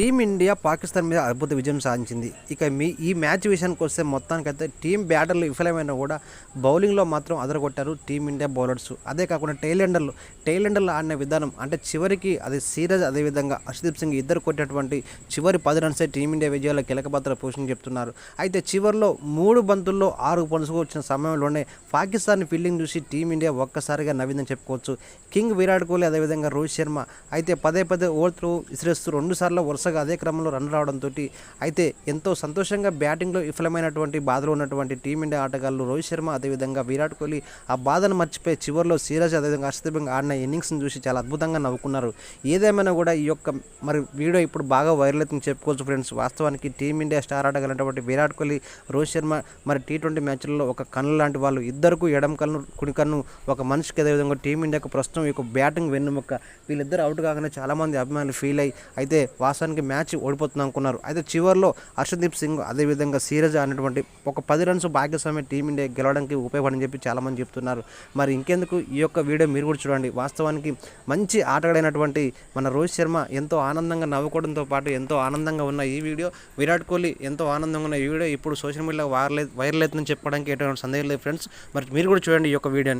Team India Pakistan మీద అద్భుత విజయం సాధించింది. ఇక మీ ఈ మ్యాచ్ విషయానికి వస్తే మొత్తానికైతే టీం బ్యాటర్లు విఫలమైనా కూడా బౌలింగ్లో మాత్రం అదరగొట్టారు టీమిండియా బౌలర్స్. అదే కాకుండా టైలెండర్లు టైలెండర్లు ఆడిన విధానం అంటే చివరికి అది సీరజ్ అదేవిధంగా అర్షదీప్ సింగ్ ఇద్దరు కొట్టినటువంటి చివరి పది రన్సే టీమిండియా విజయాల్లో కీలక పాత్ర పోషణ చెప్తున్నారు. అయితే చివరిలో మూడు బంతుల్లో ఆరు పనుసుకు వచ్చిన సమయంలోనే పాకిస్తాన్ ఫీల్డింగ్ చూసి టీమిండియా ఒక్కసారిగా నవ్విందని చెప్పుకోవచ్చు. కింగ్ విరాట్ కోహ్లీ అదేవిధంగా రోహిత్ శర్మ. అయితే పదే పదే ఓవర్లు విసిరేస్తూ రెండుసార్లు వరుసగా అదే క్రమంలో రన్ రావడంతో అయితే ఎంతో సంతోషంగా బ్యాటింగ్లో విఫలమైనటువంటి బాధలో ఉన్నటువంటి టీమిండియా ఆటగాళ్ళు రోహిత్ శర్మ అదేవిధంగా విరాట్ కోహ్లీ ఆ బాధను మర్చిపోయి చివరిలో సిరాజ్ అదేవిధంగా హర్షదీప్ ఆడిన ఇన్నింగ్స్ని చూసి చాలా అద్భుతంగా నవ్వుకున్నారు. ఏదేమైనా కూడా ఈ యొక్క మరి వీడియో ఇప్పుడు బాగా వైరల్ అవుతుంది చెప్పుకోవచ్చు ఫ్రెండ్స్. వాస్తవానికి టీమిండియా స్టార్ ఆటగాళ్ళటువంటి విరాట్ కోహ్లీ రోహిత్ శర్మ మరి టీ ట్వంటీ మ్యాచ్లలో ఒక కన్ను లాంటి వాళ్ళు ఇద్దరుకు ఎడం కన్ను కుడి కన్ను ఒక మనిషికి అదేవిధంగా టీమిండియాకు ప్రస్తుతం ఈ యొక్క బ్యాటింగ్ వెన్నుముక్క వీళ్ళిద్దరు అవుట్ కాగానే చాలామంది అభిమానులు ఫీల్ అయ్యి అయితే వాస్తవానికి మ్యాచ్ ఓడిపోతుంది అనుకున్నారు. అయితే చివరిలో హర్షదీప్ సింగ్ అదేవిధంగా సీరజ్ అనేటువంటి ఒక పది రన్స్ భాగ్యస్వామి టీమిండియా గెలవడానికి ఉపయోగపడని చెప్పి చాలామంది చెప్తున్నారు. మరి ఇంకెందుకు ఈ యొక్క వీడియో మీరు కూడా చూడండి. వాస్తవానికి మంచి ఆటగాడైనటువంటి మన రోహిత్ శర్మ ఎంతో ఆనందంగా నవ్వుకోవడంతో పాటు ఎంతో ఆనందంగా ఉన్న ఈ వీడియో విరాట్ కోహ్లీ ఎంతో ఆనందంగా ఉన్న ఈ వీడియో ఇప్పుడు సోషల్ మీడియాలో వైరల్ వైరల్ అవుతుందని చెప్పడానికి ఎటువంటి సందేహం లేదు ఫ్రెండ్స్. మరి మీరు కూడా చూడండి ఈ యొక్క వీడియోని.